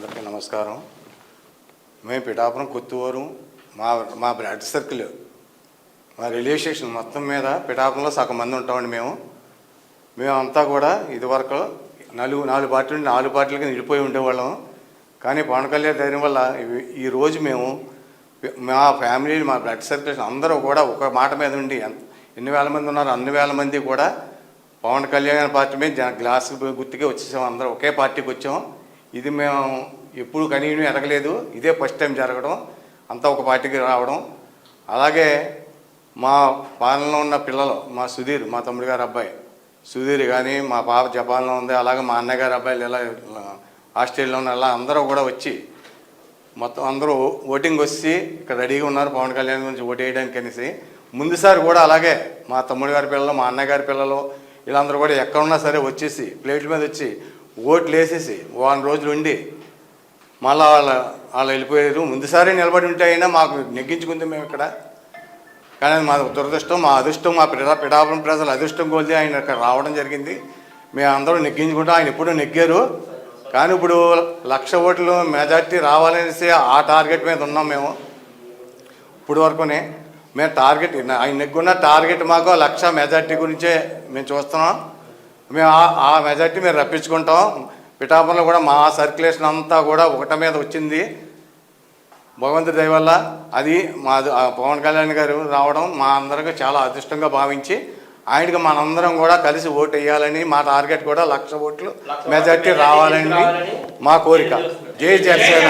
అందరికీ నమస్కారం. మేము పిఠాపురం కొత్తూరు మా మా బ్లడ్ సర్కిల్. మా రిలేషన్ మొత్తం మీద పిఠాపురంలో సగం మంది ఉంటామండి మేము. మేమంతా కూడా ఇదివరకు నలుగు నాలుగు పార్టీలు నుండి నాలుగు పార్టీలకి నిడిపోయి ఉండేవాళ్ళం. కానీ పవన్ కళ్యాణ్ ధైర్యం వల్ల ఈరోజు ఈ రోజు మేము మా ఫ్యామిలీ మా బ్లడ్ సర్క్యులేషన్ అందరూ కూడా ఒక మాట మీద ఉండి ఎన్ని వేల మంది ఉన్నారు అన్ని వేల మంది కూడా పవన్ కళ్యాణ్ పార్టీ మీద గ్లాస్ గుర్తుకే వచ్చేసాం. అందరూ ఒకే పార్టీకి వచ్చాం. ఇది మేము ఎప్పుడు కనీయం ఎరగలేదు ఇదే ఫస్ట్ టైం జరగడం. అంతా ఒక పార్టీకి రావడం. అలాగే మా పాలనలో ఉన్న పిల్లలు మా సుధీర్ మా తమ్ముడు గారు అబ్బాయి. సుధీర్ కానీ మా పాప జపాన్లో ఉంది అలాగే మా అన్నయ్య గారి అబ్బాయిలు ఇలా ఆస్ట్రేలియాలో ఉన్న ఇలా అందరూ కూడా వచ్చి మొత్తం అందరూ ఓటింగ్ వచ్చి ఇక్కడ రెడీగా ఉన్నారు పవన్ కళ్యాణ్ గురించి ఓటు వేయడానికి అనేసి. ముందుసారి కూడా అలాగే మా తమ్ముడు గారి పిల్లలు మా అన్నయ్య గారి పిల్లలు వీళ్ళందరూ కూడా ఎక్కడున్నా సరే వచ్చేసి ప్లేట్ల మీద వచ్చి ఓట్లు వేసేసి వారం రోజులు ఉండి మళ్ళా వాళ్ళ వాళ్ళు వెళ్ళిపోయారు. ముందుసారి నిలబడి ఉంటే అయినా మాకు నెగ్గించుకుంది మేము ఇక్కడ. కానీ మా దురదృష్టం మా అదృష్టం మా పిడా పిఠాపురం ప్రజల అదృష్టం కొలిది ఆయన ఇక్కడ రావడం జరిగింది. మేము అందరూ నెగ్గించుకుంటాం. ఆయన ఎప్పుడూ నెగ్గారు. కానీ ఇప్పుడు లక్ష ఓట్లు మెజార్టీ రావాలనేసి ఆ టార్గెట్ మీద ఉన్నాం మేము. ఇప్పుడు వరకునే మేము టార్గెట్ ఆయన నెగ్గున్న టార్గెట్ మాకు లక్ష మెజార్టీ గురించే మేము చూస్తున్నాం. మేము ఆ- ఆ మెజార్టీ మేము రప్పించుకుంటాం. పిఠాపురంలో కూడా మా సర్క్యులేషన్ అంతా కూడా ఒకట మీద వచ్చింది. భగవంతుడి దయ వల్ల అది మా పవన్ కళ్యాణ్ గారు రావడం మా అందరికీ చాలా అదృష్టంగా భావించి ఆయనకి మనందరం కూడా కలిసి ఓటు వేయాలని మా టార్గెట్ కూడా లక్ష ఓట్లు మెజార్టీ రావాలని మా కోరిక. జై జనసేన.